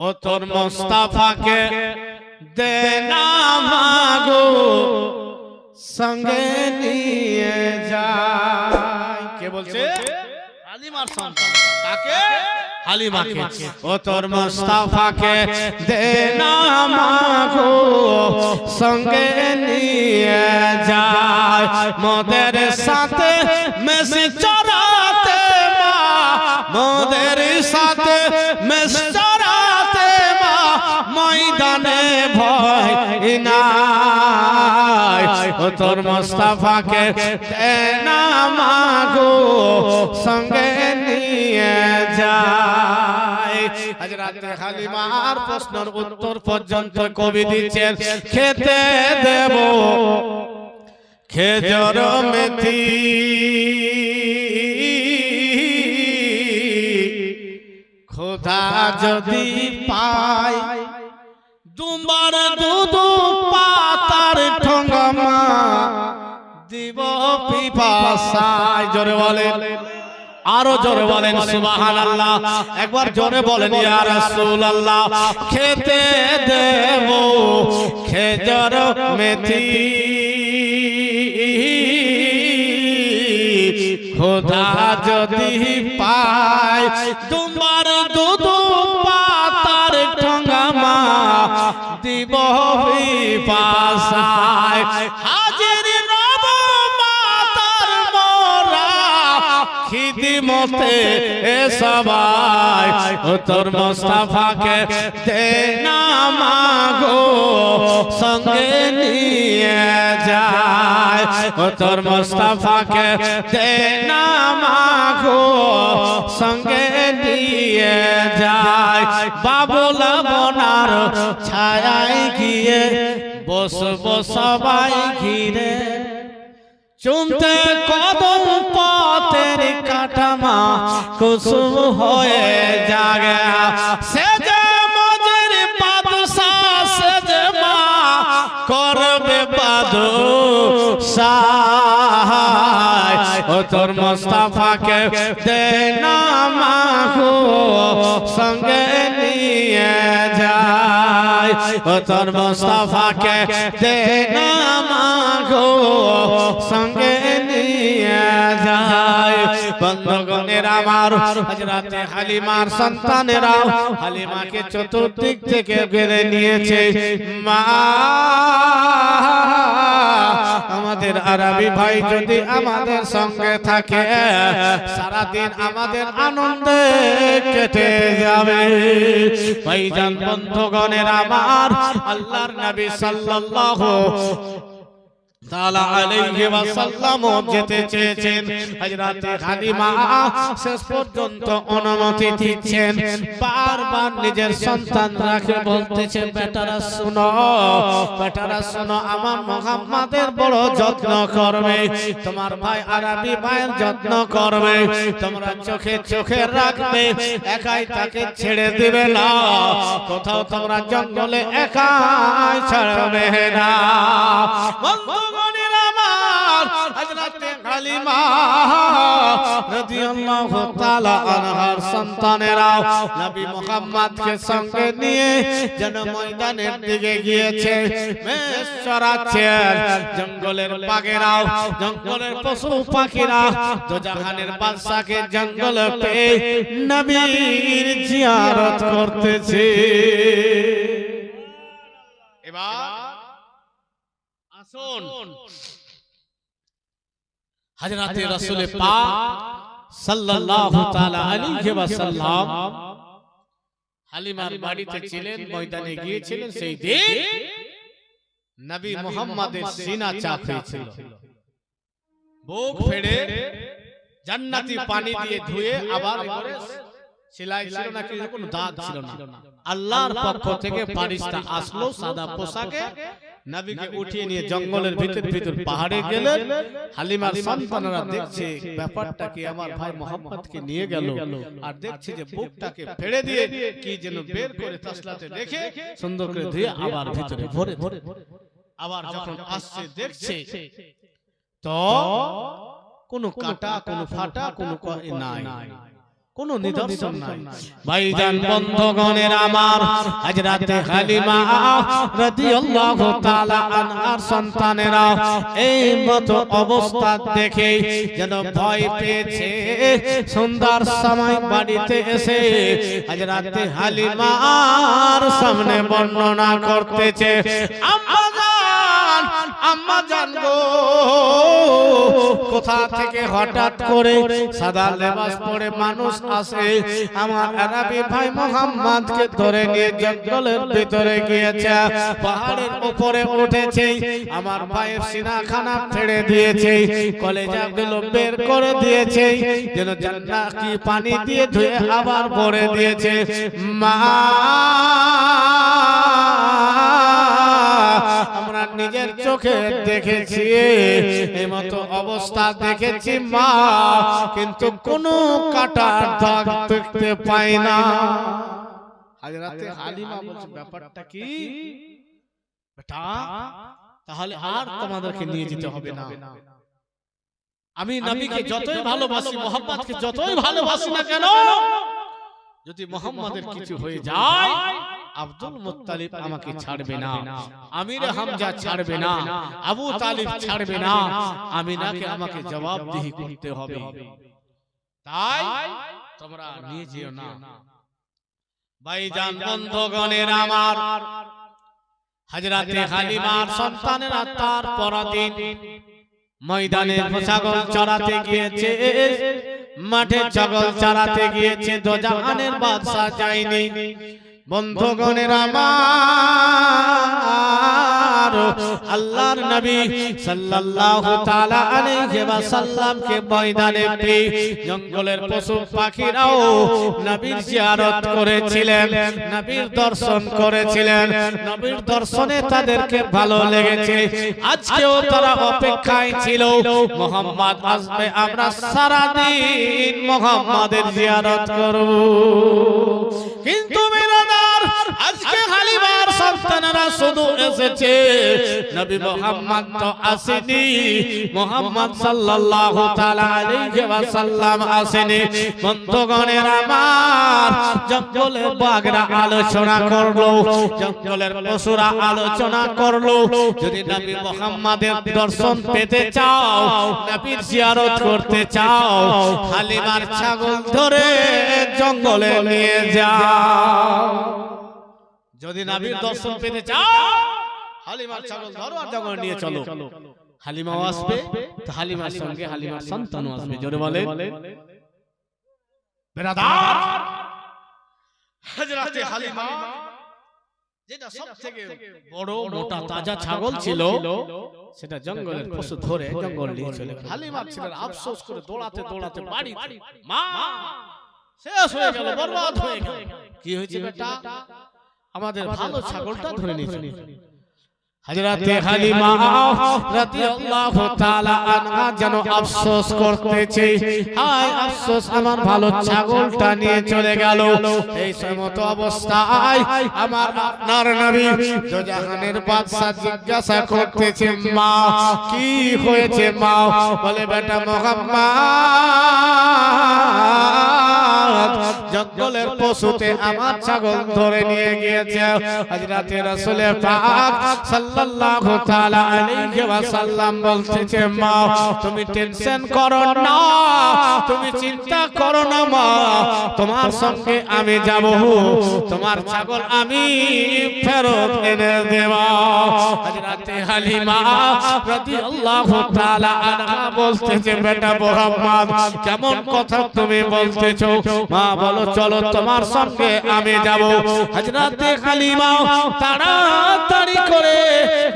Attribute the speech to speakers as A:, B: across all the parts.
A: ও তোর মোস্তাফাকে দে না মাগো সঙ্গে নিয়ে যায় কে বলছে? হালিমার সন্তান কাকে? হালিমাকে ও তোর মোস্তাফাকে দে না মাগো সঙ্গে নিয়ে যায় মোদের সাথে মেস চরাতে মা। মোদের সাথে মেস ময়দানে ভয় নাই। ও তোর মোস্তাফাকে না মাগো, সঙ্গে নিয়ে যায়। আজ রাতে হালিমার প্রশ্নের উত্তর পর্যন্ত কবি দিচ্ছেন খেতে দেব। খেজর মেথি। খোদা যদি পায় দুবার দুধ পাতার ঠঙ্গমা দিব পিপাসায় জোরে বলে আরও জোরে বলেন সুবাহান আল্লাহ একবার জোরে বলেন ইয়া রাসূলুল্লাহ। খেতে দেব খেজর মেথি। খোদা যদি পায় খিদিমতে এ সবাই তোর মোস্তাফাকে দে না মাগো, সঙ্গে নিয়ে যায়। ও তোর মোস্তাফাকে দে না মাগো, সঙ্গে নিয়ে যায়। বাবুল বনার ছায়ায় গিয়ে বসবো সবাই ঘিরে। চুমতে কদম পথের কাটামা কুসুম হয়ে জাগে। সে যে মজের বাদশা সে যে মা করবে বাদু সাহায় ও তোর মোস্তাফাকে দে না মাগো সঙ্গে নিয়ে যায়। ও তোর মোস্তাফাকে দে না মাগো সঙ্গে হালিমাকে চতুর্দিক থেকে ঘিরে নিয়েছে। মা, আমাদের আরবি ভাই যদি আমাদের সঙ্গে থাকে, সারাদিন আমাদের আনন্দে কেটে যাবে। ভাইজান, বন্ধুগণের আমার, আল্লাহর নবী সাল্লাল্লাহু তাআলা আলাইহি ওয়াসাল্লাম যেতে চেয়েছেন। হযরতে হালিমা শেষ পর্যন্ত অনুমতি দিচ্ছেন। বারবার নিজের সন্তান রাখে বলতেছে বেটারা শুনো বেটারা শুনো আমার মুহাম্মাদের বড় যত্ন করবে। তোমার ভাই আরবি ভাইয়ের যত্ন করবে। তোমরা চোখে চোখে রাখবে একাই তাকে ছেড়ে দিবে না। কোথাও তোমরা জঙ্গলে একাই ছাড়বে না। হযরতে হালিমা জঙ্গলের বাঘেরাও, জঙ্গলের পশু পাখিরা দোজাহানের বাদশাকে জঙ্গল পেয়ে নবীর জিয়ারত করতেছে। এবার আসুন। হযরতে রাসূল পাক সাল্লাল্লাহু তাআলা আলাইহি ওয়াসাল্লাম হালিমার বাড়িতে ছিলেন ময়দানে গিয়েছিলেন সেই দিন নবী মুহাম্মাদের সিনা চাপ হয়েছিল। বুক ফেড়ে জান্নাতি পানি দিয়ে ধুয়ে আবার করে সেলাই ছিল না কি কোনো দাগ ছিল না। আল্লাহর পক্ষ থেকে ফারিস্তা আসলো সাদা পোশাকে। নবীকে উঠিয়ে নিয়ে জঙ্গলের ভিতর ভিতর পাহাড়ে গেলেন। হালিমার সন্তানরা দেখছে ব্যাপারটা কি আমার ভাই মোহাম্মদকে নিয়ে গেল? আর দেখছে যে বুকটাকে ফেড়ে দিয়ে কি যেন বের করে তাসলাতে রেখে সুন্দর করে ধুয়ে আবার ভিতরে ভরে ভরে আবার যখন আসছে দেখছে তো কোনো কাটা কোনো ফাটা কোনো নাই। কোনো নিদর্শন নাই। ভাইজান বন্ধগণের আমার হযরতে হালিমা রাদিয়াল্লাহু তাআলা আনহার সন্তানেরা এই মতো অবস্থা দেখে যেন ভয় পেয়েছে। সুন্দর সময় বাড়িতে এসে হযরতে হালিমার সামনে বর্ণনা করতেছে আম্মা জান আম্মা জান গো কোথা থেকে হঠাৎ করে সাদা লেবাস পরে মানুষ আসে আমার আরবি ভাই মোহাম্মদকে ধরে নিয়ে জঙ্গলের ভিতরে গিয়েছে পাহাড়ের উপরে উঠেছে আমার ভাইয়ের সিনাখানা ছেড়ে দিয়েছে কলেজাগুলো বের করে দিয়েছে যেন জান্নাতি পানি দিয়ে ধুয়ে আবার ভরে দিয়েছে। মা নিজের চোখে দেখেছি। এই মতো অবস্থা দেখেছি মা। কিন্তু কোনো কাটার দাগ দেখতে পাই না। হাজরাতে হালিমা বলছে ব্যাপারটা কি? বেটা তাহলে আর তোমাদেরকে নিয়ে যেতে হবে না। আমি নবীকে যতই ভালোবাসি মোহাম্মদকে যতই ভালোবাসি না কেন যদি মোহাম্মদের কিছু হয়ে যায় আব্দুল মুত্তালিব আমাকে ছাড়বে না। আমির হামজা ছাড়বে না। আবু তালিব ছাড়বে না। আমিনাকে আমাকে জবাবদিহি করতে হবে। তাই তোমরা নিয়ে যেও না। ভাইজান বন্ধগণের আমার। হাজরাতে হালিমার সন্তানেরা তার পরদিন ময়দানে ছাগল চড়াতে গিয়েছে। মাঠে ছাগল চড়াতে গিয়েছে। দোজাহানের বাদশা যায়নি। বন্ধুগণের আমার। আল্লাহর নবী সাল্লাল্লাহু তাআলা আলাইহি ওয়াসাল্লামকে ময়দানে পেয়ে জঙ্গলের পশু পাখিরাও নবীর জিয়ারত করেছিলেন, নবীর দর্শন করেছিলেন, নবীর দর্শনে তাদেরকে ভালো লেগেছে। আজকেও তারা অপেক্ষায় ছিল, মোহাম্মদ আসবে, আমরা সারা দিন মোহাম্মদের জিয়ারত করব। কিন্তু মেরাদার আজকে হালিমার সন্তানেরা শুধু এসেছে। নবী মোহাম্মদ তো আসেনি। মোহাম্মদ সাল্লাল্লাহু তাআলা আলাইহি ওয়াসাল্লাম আসেনি। বন্ধুগণের আমার জঙ্গলের বাঘরা আলোচনা করল। জঙ্গলের পশুরা আলোচনা করল। যদি নবী মোহাম্মদের দর্শন পেতে চাও, নবীর জিয়ারত করতে চাও, হালিমার ছাগল ধরে জঙ্গলে নিয়ে যাও। যদি নবীর দর্শন পেতে চাও হালিমার ছাগল ধরো আর জঙ্গলে নিয়ে চলো। হালিমাও আসবে তো হালিমার সঙ্গে হালিমার সন্তানও আসবে জোরে বলে বেরাদার। হযরতে হালিমা যেটা সবথেকে বড় মোটা তাজা ছাগল ছিল সেটা জঙ্গলের পশু ধরে জঙ্গল নিয়ে চলে গেল। হালিমার আফসোস করে দৌড়াতে দৌড়াতে বাড়ি মা শেষ হয়ে গেল বরবাদ হয়ে গেল। কি হয়েছে বেটা? আমাদের ভালো ছাগলটা ধরে নিয়েছে। হযরতে হালিমা রাদিয়াল্লাহু তাআলা আনহা যেন আফসোস করতেছে। হায় আফসোস আমার ভালো ছাগলটা নিয়ে চলে গেল। এই সমত অবস্থায় আমার আপনার নবী দোজাহানের বাদশা জিজ্ঞাসা করতেছে মা কি হয়েছে মা? বলে বেটা মোহাম্মদ জঙ্গলের পশুতে আমার ছাগল ধরে নিয়ে গিয়েছে। হযরতে রাসূল পাক সাল্লাল্লাহু তাআলা আলাইহি ওয়াসাল্লাম বলতেছে মা তুমি টেনশন করো না। তুমি চিন্তা করো না মা। তোমার সঙ্গে আমি যাব। তোমার ছাগল আমি ফেরত এনে দেব। হযরতে হালিমা রাদিয়াল্লাহু তাআলা আনহা বলতেছে বেটা মুহাম্মদ কেমন কথা তুমি বলতেছো? মা বলো চলো তোমার সঙ্গে আমি যাব। হযরতে হালিমা তাড়াতাড়ি করে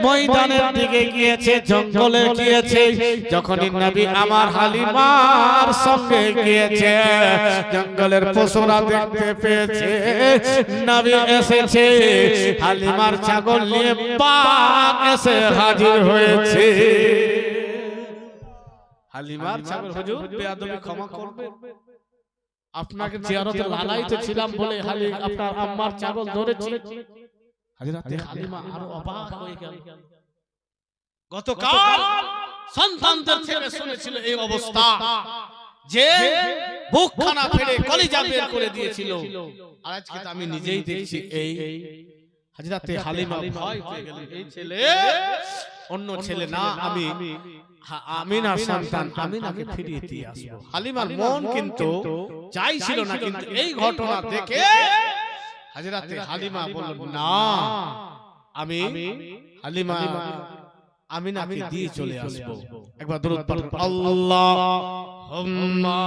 A: ময়দানের দিকে গিয়েছে জঙ্গলে গিয়েছে। যখনই নবী আমার হালিমার সঙ্গে গিয়েছে জঙ্গলের পশুরা দেখতে পেয়েছে। নবী এসেছে হালিমার ছাগল নিয়ে বাঘ এসে হাজির হয়েছে। হালিমার ছাগল হুজুর বেয়াদবি ক্ষমা করবে? আপনাকে জিয়ারতে লালাইতে ছিলাম বলে হালি আপনার আম্মার ছাগল ধরেছি। হাজরাতে হালিমা আরও অবাক হয়ে গেল। গতকাল সন্তানদের থেকে শুনেছিল এই অবস্থা। যে বুকখানা ফেলে ফেড়ে কলিজা বের করে দিয়েছিল। আর আজকে তো আমি নিজেই দেখছি এই হাজরাতে হালিমা ভয় পেয়ে গেলেন। এই ছেলে অন্য ছেলে না আমি আমিনার সন্তান আমিনাকে ফিরিয়ে দিয়ে আসব। হালিমার মন কিন্তু চাইছিল না কিন্তু এই ঘটনা দেখে হাজরাতে হালিমা বলল না আমি হালিমা আমিনাকে দিয়ে চলে আসব। একবার দরুদ পড়ুন আল্লাহুম্মা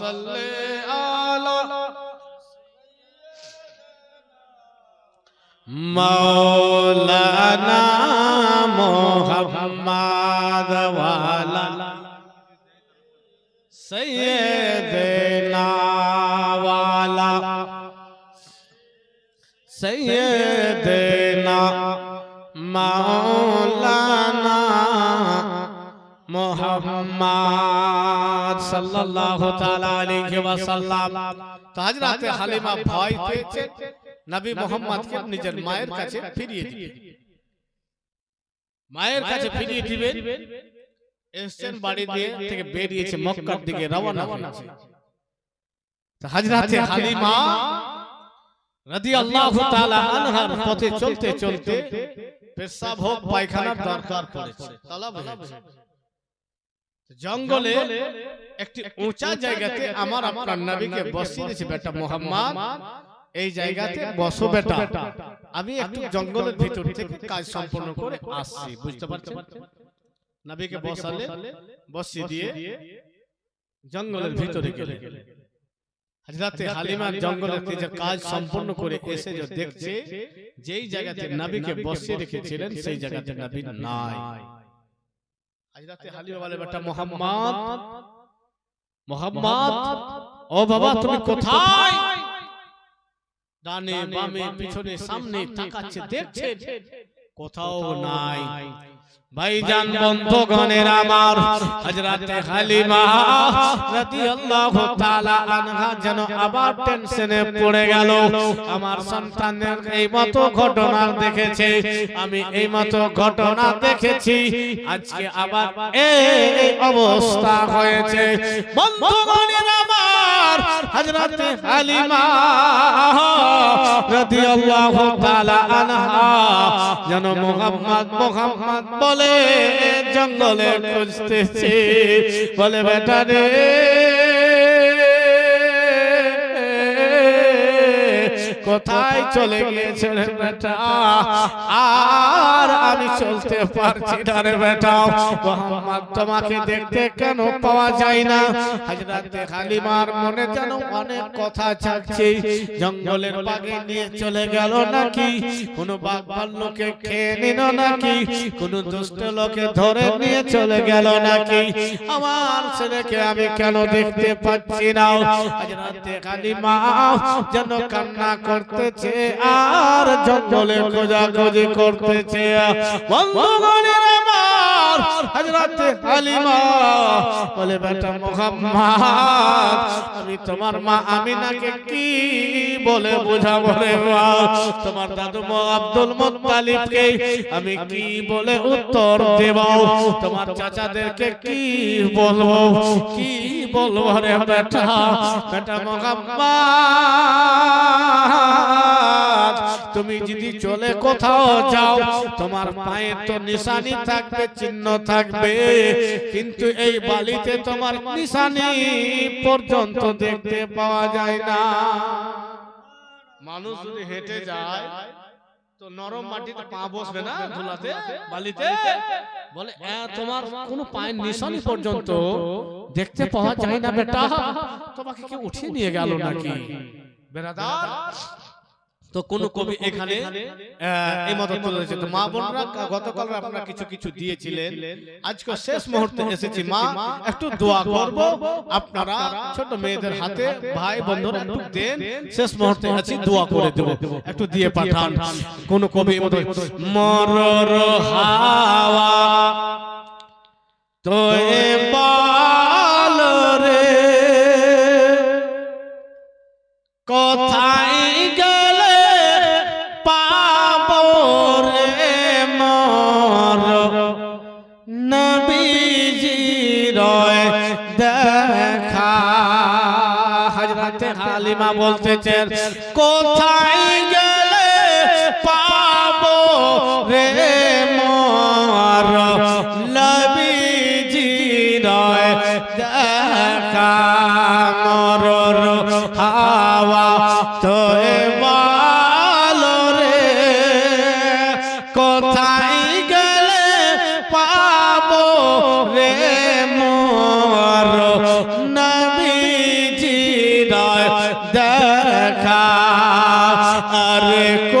A: সাল্লি মাওলানা মুহাম্মদ ওয়ালা সাইয়্যিদিনা ওয়ালা সাইয়্যিদিনা মাওলানা মুহাম্মদ সাল্লাল্লাহু তাআলা আলাইহি ওয়াসাল্লাম। তো হযরতে হালিমা ভয় পেয়েছে। নবী মোহাম্মদকে নিজের মায়ের কাছে ফিরিয়ে দিবেন মায়ের কাছে ফিরিয়ে দিবেন এসছেন বাড়ি দিয়ে থেকে বেরিয়েছে মক্কার দিকে রওনা হয়েছে। তো হযরতে হালিমা রাদিয়াল্লাহু তাআলা আনহার পথে চলতে চলতে পেশাব হোক পায়খানার দরকার পড়েছে। তালাব হয়েছে। জঙ্গলে একটি উঁচা জায়গাতে আমার আপনার নবীকে বসিয়ে দিয়েছে বেটা মোহাম্মদ। এই জায়গাতে বসো বেটা। আমি একটু জঙ্গলের ভিতর থেকে কাজ সম্পন্ন করে আসছি বুঝতে পারছেন? নবীকে বসালে বসিয়ে দিয়ে জঙ্গলের ভিতরে গেলে। হযরতে হালিমা জঙ্গলের যে কাজ সম্পন্ন করে এসে যে দেখছে যেই জায়গাতে নবীকে বসিয়ে রেখেছিলেন সেই জায়গাতে নবী নাই। হযরতে হালিমা বলে বেটা মোহাম্মদ। মোহাম্মদ। ও বাবা তুমি কোথায়? ডানে বামে পিছনে সামনে তাকাচ্ছে দেখছে কোথাও নাই। ভাইজান বন্ধুগণের আমার, হযরতে হালিমা রাদিয়াল্লাহু তাআলা আনহা যেন আবার টেনশনে পড়ে গেল। আমার সন্তানের এই মতো ঘটনা দেখেছে, আমি এই মতো ঘটনা দেখেছি, আজকে আবার এই অবস্থা হয়েছে। বন্ধুগণের আমার, হযরতে হালিমা রাদিয়াল্লাহু তাআলা আনহা যেন মুহাম্মদ মুহাম্মদ বলে জঙ্গলে খুঁজতেছি। বলে বেটা রে কোথায় চলে গিয়েছেন বেটা। আর আমি চলতে পারছি না রে বেটা। মোহাম্মদ তোমাকে দেখতে কেন পাওয়া যায় না? হযরতে হালিমার মনে যেন অনেক কথা চাচ্ছে জঙ্গলের বাগে নিয়ে চলে গেল নাকি? কোন বাঘ ভাল্লুকে খেয়ে নিল নাকি? কোন দুষ্ট লোকে ধরে নিয়ে চলে গেল নাকি? আমার ছেলেকে আমি কেন দেখতে পাচ্ছি না? হযরতে হালিমা যেন কান্না করতেছে আর জঙ্গলে খোঁজাখুঁজি করতেছে। বন্ধুগণের হযরতে হালিমা বলে আমি তোমার মা আমিনাকে কি বলে বোঝাবো রে তোমার দাদু মা আব্দুল মুত্তালিবকে আমি কি বলে উত্তর দেব? তোমার চাচাদেরকে কি বলব? কি বলব রে বেটা? বেটা মুহাম্মদ তুমি যদি চলে কোথাও যাও তোমার পায়ে তো নিশানি থাকবে চিহ্ন থাকবে। কিন্তু এই বালিতে তোমার নিশানি পর্যন্ত দেখতে পাওয়া যায় না। মানুষ যদি হেঁটে যায় তো নরম মাটিতে পা বসবে না ধুলাতে বালিতে? বলে তোমার কোনো পায়ের নিশানি পর্যন্ত দেখতে পাওয়া যায় না বেটা। তোমাকে কি উঠিয়ে নিয়ে গেল নাকি? বেরাদার তো কোন কবি এখানে এই মতো তুলে তো মা বোনরা গতকাল আপনারা কিছু কিছু দিয়েছিলেন। আজকে শেষ মুহূর্তে এসেছি মা। একটু দোয়া করব। আপনারা ছোট মেয়েদের হাতে ভাই বন্ধুরা একটু দেন। শেষ মুহূর্তে আছি দোয়া করে দেব। একটু দিয়ে পাঠান। কোন কবি এই মতো মরর হাওয়া তো হালিমা বলতেছেন, কোথায় গেলে পাবো রে মোর? নবীজি রয় দেখা হাওয়া তোয় বলো রে। কোথায় আরে কোন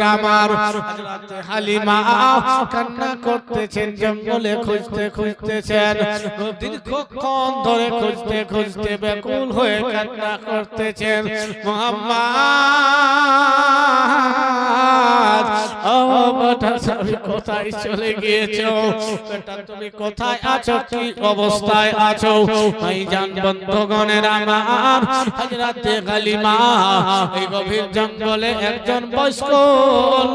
A: বন্ধনের আমার হালিমা কান্না করতেছেন, জঙ্গলে খুঁজতে খুঁজতেছেন, দীর্ঘক্ষণ ধরে খুঁজতে খুঁজতে ব্যাকুল হয়ে কান্না করতেছেন। মোহাম্মদ ও বেটা তুমি কোথায় চলে গিয়েছো? বেটা তুমি কোথায় আছো? কি অবস্থায় আছো? ভাইজান বন্ধগণের আমার হযরতে হালিমা এই গভীর জঙ্গলে একজন বয়স্ক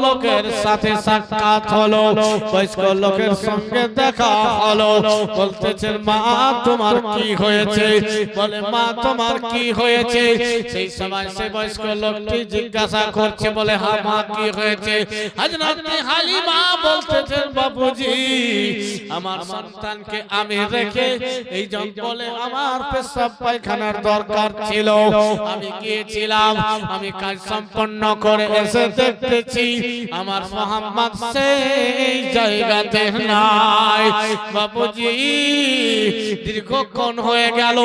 A: লোকের সাথে সাক্ষাৎ হলো। বয়স্ক লোকের সঙ্গে দেখা হলো। বলতেছেন মা তোমার কি হয়েছে? বলে মা তোমার কি হয়েছে? সেই সময় সে বয়স্ক লোকটি জিজ্ঞাসা করছে বলে হ্যাঁ মা কি হয়েছে? হযরত হালিমা বলতেছেন বাবুজি আমার সন্তানকে আমি রেখে এই জঙ্গলে আমার পেশাব পায়খানার দরকার ছিল। আমি গিয়েছিলাম আমি কাজ সম্পন্ন করে এসে দেখতেছি আমার মোহাম্মদ সেই জায়গাতে নাই। বাবুজি দীর্ঘক্ষণ হয়ে গেল।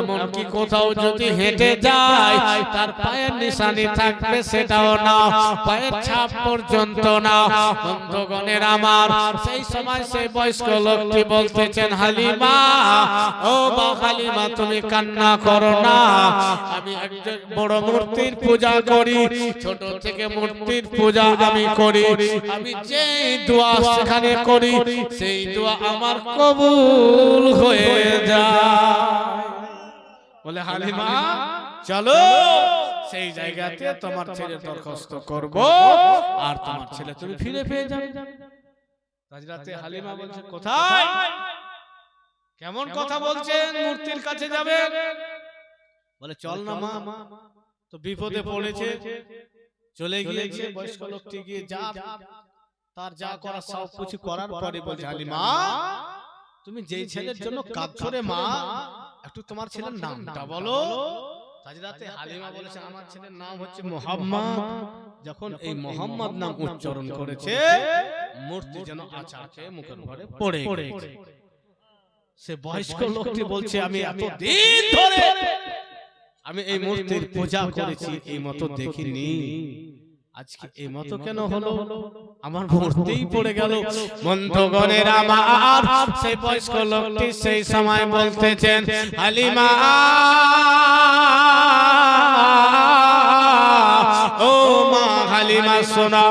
A: এমন কি কোথাও যদি হেঁটে যায় তার পায়ের নিশানি থাকবে সেটাও না। পায়ের ছাপ পর্যন্ত না। বন্ধগণের আমার সেই সময় সেই বয়স্ক লোকটি বলতেছেন, হালিমা, ও বা হালিমা, তুমি কান্না করো না। আমি একজন বড় মূর্তির পূজা করি, ছোট থেকে মূর্তির পূজা আমি করি। আমি যেই দোয়া সেখানে করি, সেই দোয়া আমার কবুল হয়ে যায়। বলে, হালিমা, চলো, সেই জায়গাতে তোমার ছেলে দরখাস্ত করব, আর তোমার ছেলে তুমি ফিরে পেয়ে যাবে। রাজরাতে হালিমা বলছে কোথায়? কেমন কথা বলছেন? মূর্তির কাছে যাবে বলে চল না মা। তো বিপদে পড়েছে। চলে গিয়েছে বয়স্ক লোকটি গিয়ে যা তার যা করার সব কিছু করার পরে বলছে হালিমা তুমি যেই ছেলের জন্য কাঁদছো রে মা একটু তোমার ছেলের নামটা বলো। সাজদাতে হালিমা বলেছে আমার ছেলের নাম হচ্ছে মোহাম্মদ। যখন এই মোহাম্মদ নাম উচ্চারণ করেছে মূর্তি যেন আচাকে মুখের ঘরে পড়ে গেছে। সে বয়স্ক লোকটি বলছে আমি এত দিন ধরে আমি এই মূর্তির পূজা করেছি এই মতো দেখিনি। আজকে এই মতো কেন হলো? আমার মূর্তিই পড়ে গেল। বন্ধগণের আমার সেই বয়স্ক লোকটি সেই সময় বলতেছেন হালিমা হালিমা শোনা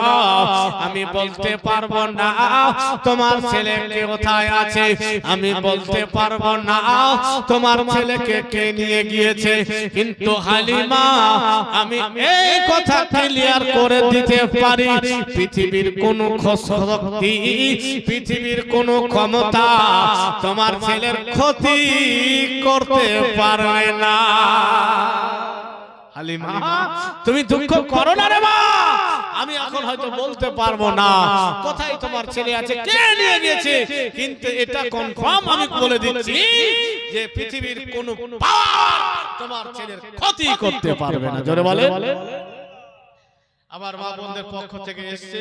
A: আমি বলতে পারব না। তোমার ছেলে কে কোথায় আছে? আমি বলতে পারব না। তোমার ছেলেকে কে নিয়ে গিয়েছে? কিন্তু হালিমা আমি এই কথা ক্লিয়ার করে দিতে পারি। পৃথিবীর কোন শক্তি পৃথিবীর কোন ক্ষমতা তোমার ছেলের ক্ষতি করতে পারবে না। হালিমা তুমি দুঃখ করো না রে মা আমি এখন হয়তো বলতে পারব না। কোথায় তোমার ছেলে আছে? কে নিয়ে গেছে কিন্তু এটা কনফার্ম আমি বলে দিচ্ছি যে পৃথিবীর কোন পাওয়ার তোমার ছেলের ক্ষতি করতে পারবে না। জোরে বলে আবার মা বোনদের পক্ষ থেকে এসছে।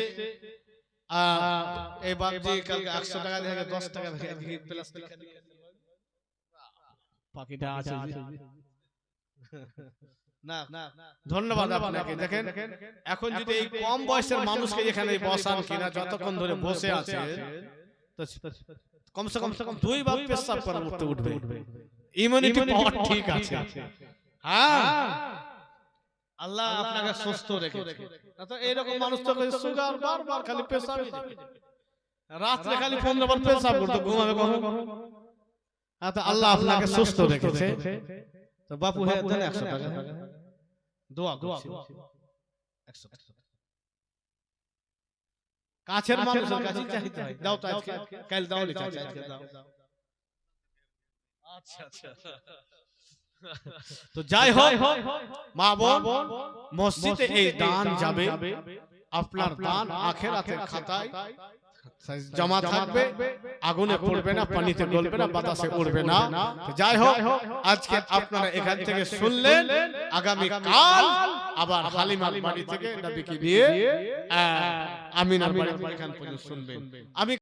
A: আহ, এই বাপজি কালকে একশো টাকা দিয়ে দশ টাকা দিয়ে প্লাস্টিক পাখিটা আছে না ধন্যবাদ আপনাকে। দেখেন এখন যদি এই কম বয়সের মানুষকে এখানে বসান কিনা যতক্ষণ ধরে বসে আছে তো কমসে কম দুই বার পেশাব করে উঠতে উঠবে। ইমিউনিটি পাওয়ার ঠিক আছে। হ্যাঁ। আল্লাহ আপনাকে সুস্থ রেখেছে। না তো এরকম মানুষ তো সুগার বারবার খালি রাত্রে খালি পনেরো বার পেশাব করতে ঘুমাবে কখন? হ্যাঁ, তো আল্লাহ আপনাকে সুস্থ রেখেছে। তো বাপু হ্যাঁ দেন একশো টাকা। দোয়া করছি একশো কাছের মানুষের কাছে চাইতে হয়। দাও তো আজকে। কাল দাও নি চাচা আজকে দাও। আচ্ছা আচ্ছা। তো যাই হোক মা বোন মসজিদে এই দান যাবে। আপনার দান আখেরাতের খাতায় জমা থাকবে আগুনে পড়বে না পানিতে গলবে না বাতাসে উড়বে না। যাই হোক আজকে আপনারা এখান থেকে শুনলেন আগামী কাল আবার হালিমার বাড়ি থেকে নবীকে দিয়ে আমিন আমিনার বাড়ি পর্যন্ত শুনবেন। আমি